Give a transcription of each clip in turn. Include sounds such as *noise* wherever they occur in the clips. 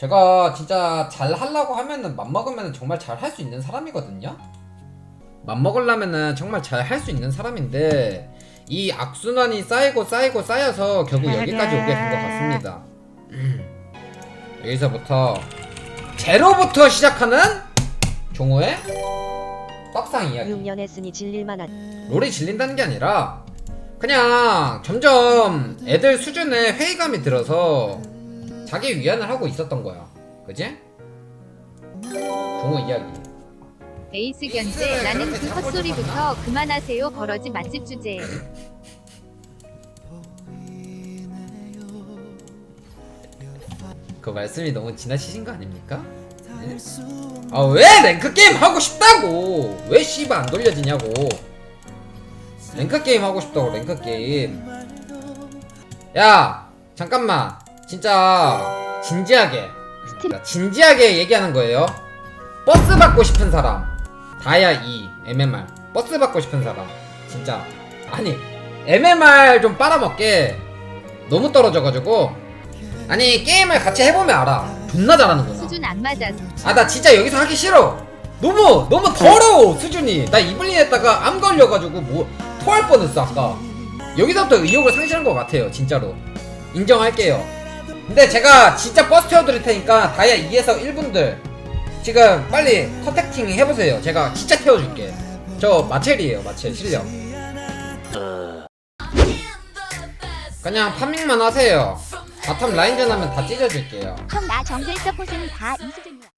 제가 진짜 잘 하려고 하면은 맘먹으면 정말 잘 할 수 있는 사람이거든요. 맘먹으려면은 정말 잘 할 수 있는 사람인데 이 악순환이 쌓이고 쌓이고 쌓여서 결국 여기까지 오게 된 것 같습니다. *clears throat* 여기서부터 제로부터 시작하는 종호의 떡상 이야기. 6년 했으니 질릴만한 롤이 질린다는 게 아니라 그냥 점점 애들 수준에 회의감이 들어서 자기 위안을 하고 있었던 거야. 그지? 종호 이야기. 에이스 견제 나는 그 헛소리부터 그만하세요 버러지 맛집 주제 그 말씀이 너무 지나치신 거 아닙니까? 네? 아왜 랭크 게임 하고 싶다고? 왜 씨발 안 돌려지냐고? 랭크 게임 하고 싶다고 랭크 게임. 야 잠깐만 진짜 진지하게 자, 진지하게 얘기하는 거예요. 버스 받고 싶은 사람. 다이아 2 MMR 버스 받고 싶은 사람. 진짜. 아니 MMR 좀 빨아먹게 너무 떨어져가지고. 아니 게임을 같이 해보면 알아. 존나 잘하는구나. 수준 안 맞아서. 아나 진짜 여기서 하기 싫어. 너무 너무 더러워 수준이. 나 이블린 했다가 암 걸려가지고 뭐 토할 뻔했어 아까. 여기서부터 의욕을 상실한 것 같아요 진짜로. 인정할게요 근데 제가 진짜 버스 태워드릴 테니까 다이아 2에서 1분들 지금 빨리 컨택팅 해보세요. 제가 진짜 태워줄게. 저 마첼이에요 마첼 실력. 그냥 파밍만 하세요. 바텀 라인전 하면 다 찢어줄게요. 형 나 정글 서폿은 다이 수준이야.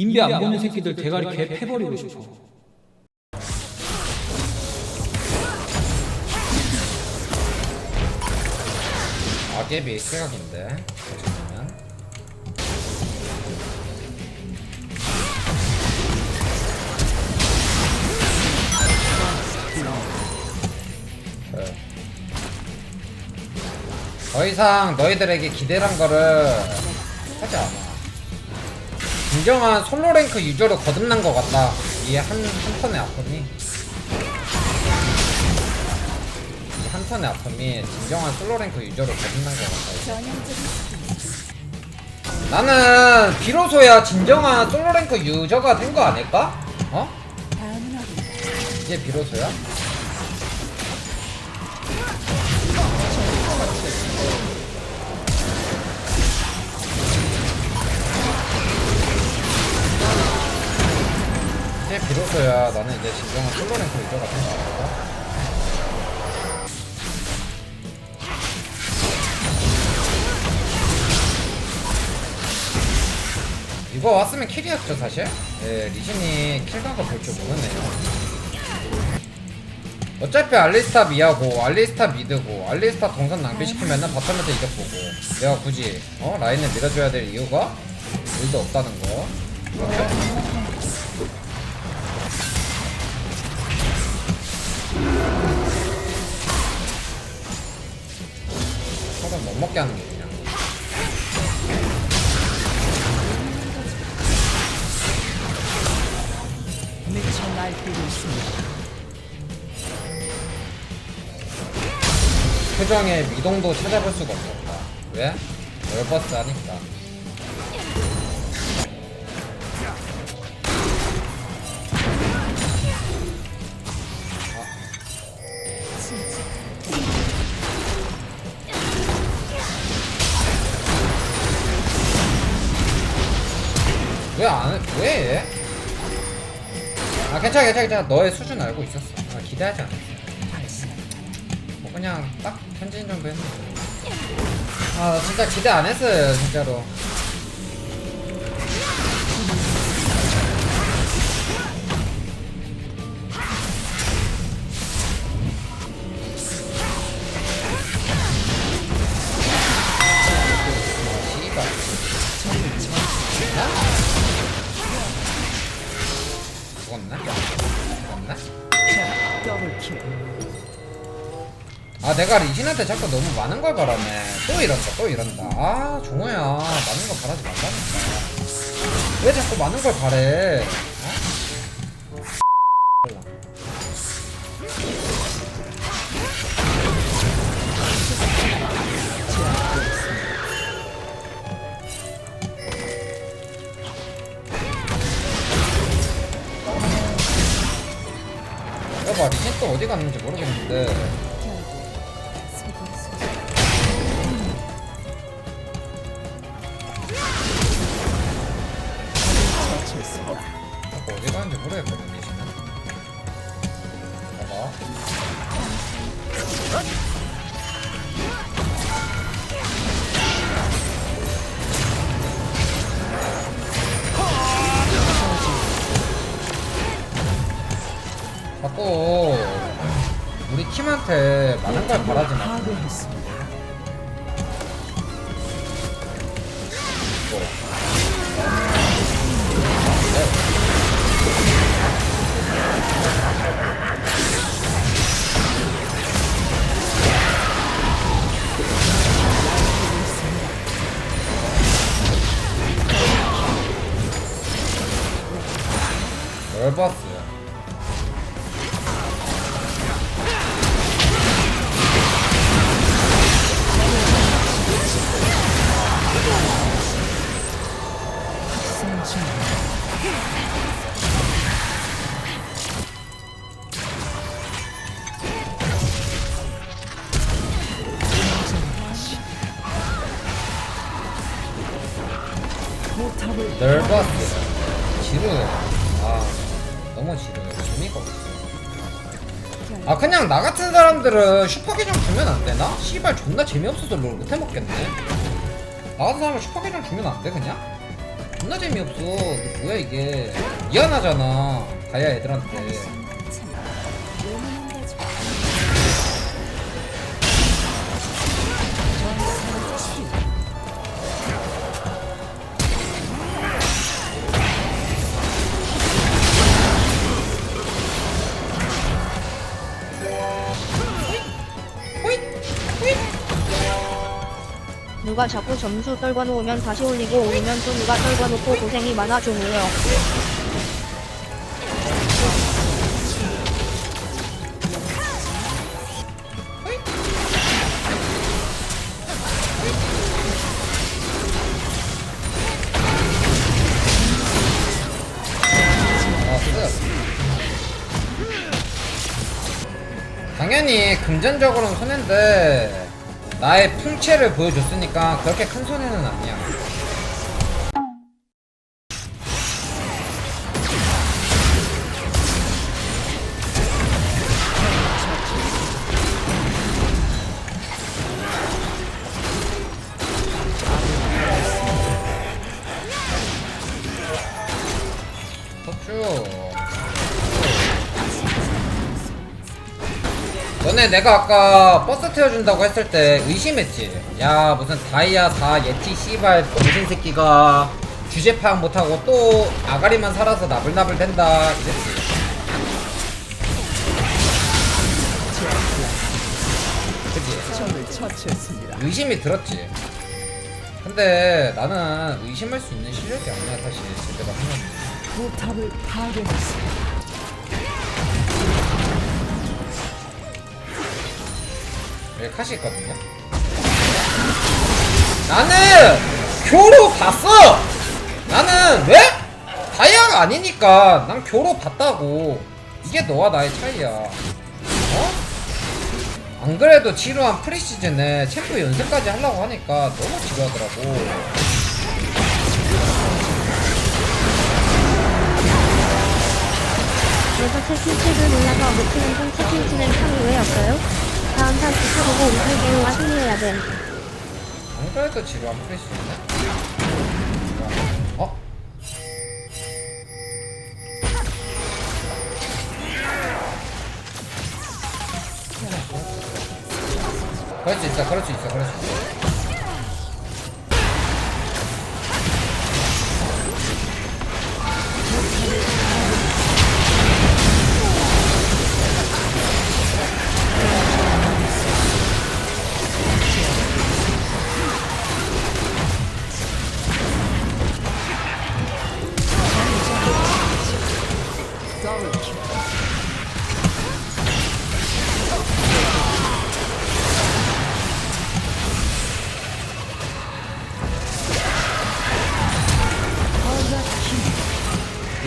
인비 안 보는 새끼들 대가리 개 패버리고 싶어. 아깨비 생각인데. 더 이상 너희들에게 기대란 거를 하지 않아 진정한 솔로 랭크 유저로 거듭난 것 같다 이한 한 턴의 아픔이 이한 턴의 아픔이 진정한 솔로 랭크 유저로 거듭난 것 같다 나는 비로소야 진정한 솔로 랭크 유저가 된 거 아닐까? 어? 이게 비로소야? 비로소야 나는 이제 진정한 솔로 랭크 유저가 된거 아닐까? 이거 왔으면 킬이었죠 사실? 예, 리신이 킬각을 볼줄 모르네요 어차피 알리스타 미하고 알리스타 미드고 알리스타 동선 낭비시키면은 바텀에서 이득보고 내가 굳이 어? 라인을 밀어줘야 될 이유가 일도 없다는 거 이렇게 먹게 하는 게 그냥 표정의 미동도 찾아볼 수가 없었다. 왜? 월버스 하니까. 왜 안, 해? 왜 해? 아, 괜찮아, 괜찮아, 괜찮아. 너의 수준 알고 있었어. 아, 기대하지 않았어. 뭐 그냥 딱 현진 정도 했는데 아나 진짜 기대 안 했어요 진짜로 아 내가 리신한테 자꾸 너무 많은 걸 바라네 또 이런다 또 이런다 아 종호야 많은 거 바라지 말라니까 왜 자꾸 많은 걸 바래? 어? 여봐 리신 또 어디 갔는지 모르겠는데 자꾸 우리 팀한테 많은 걸 바라지 마. 뭐. 너무 지루해. 재미가 없어. 아, 그냥 나 같은 사람들은 슈퍼 계정 주면 안 되나? 씨발, 존나 재미없어서 롤 못해 먹겠네. 나 같은 사람은 슈퍼 계정 주면 안 돼, 그냥? 존나 재미없어. 뭐야, 이게. 미안하잖아. 다이아 애들한테. 누가 자꾸 점수 떨궈 놓으면 다시 올리고 오르면 또 누가 떨궈 놓고 고생이 많아 종우요. 당연히 금전적으로는 손해인데 나의 풍채를 보여줬으니까 그렇게 큰 손해는 아니야. 너네 내가 아까 버스 태워준다고 했을 때 의심했지. 야 무슨 다이아 4 예티 씨발 병신 새끼가 주제 파악 못하고 또 아가리만 살아서 나불나불 된다. 이랬지. 그치? 의심이 들었지. 근데 나는 의심할 수 있는 실력이 아니야 사실. 제대로 하면 여기 카시 있거든요. 나는 교로 봤어. 나는 왜? 다이아가 아니니까 난 교로 봤다고. 이게 너와 나의 차이야. 어? 안 그래도 지루한 프리시즌에 챔프 연습까지 하려고 하니까 너무 지루하더라고. 그래서 채팅책을 몰라서 못치는 분 채팅치는 왜 없어요? 다음 판 지켜보고 우승게임과 승리해야 됨. 안 그래도 지루한 프리시즌에. 어? 그럴 수 있어, 그럴 수 있어, 그럴 수 있어.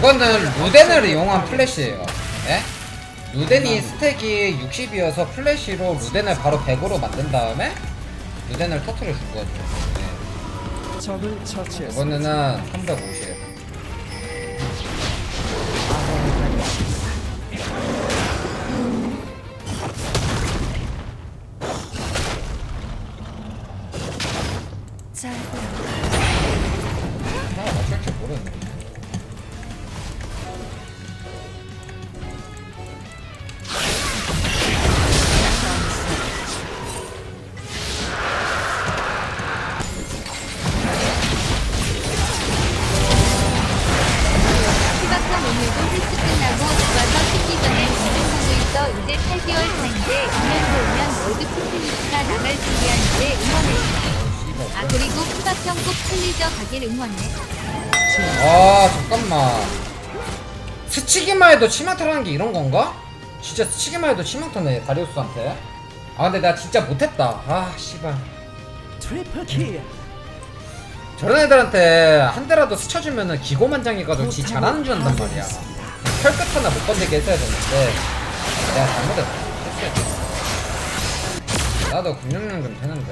이거는 루덴을 이용한 플래시예요. 예? 루덴이 스택이 60이어서 플래시로 루덴을 바로 100으로 만든 다음에 루덴을 터트려 준 거죠. 네. 적을 처치했습니다. 이번에는 350. 하나 맞출 줄 모르네. 10월 4일에 공연도 오면 월드 피크니스가 나갈 준비하는데 응원해. 아 그리고 풍각형 꼭 챌리저 가길 응원해. 아 잠깐만 스치기만 해도 치명타라는 게 이런 건가? 진짜 스치기만 해도 치명타네 다리우스한테 아 근데 나 진짜 못했다 아 씨발 트리플 킬. 저런 애들한테 한 대라도 스쳐주면은 기고만장해가지고 지 잘하는 줄 안단 말이야 털끝 하나 못 건들게 했어야 되는데 내가 잘못했다. 실수했다 나도 근육량 좀 되는데.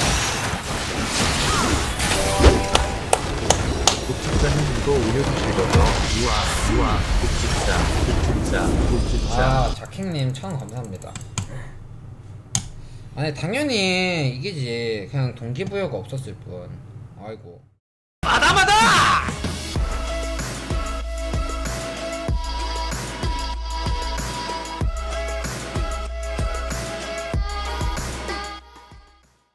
국집자님 이거 올려주실 거죠? 우와 우와. 국집자 국집자 국집자 아 자킹님 천 감사합니다. 아니 당연히 이기지. 그냥 동기부여가 없었을 뿐. 아이고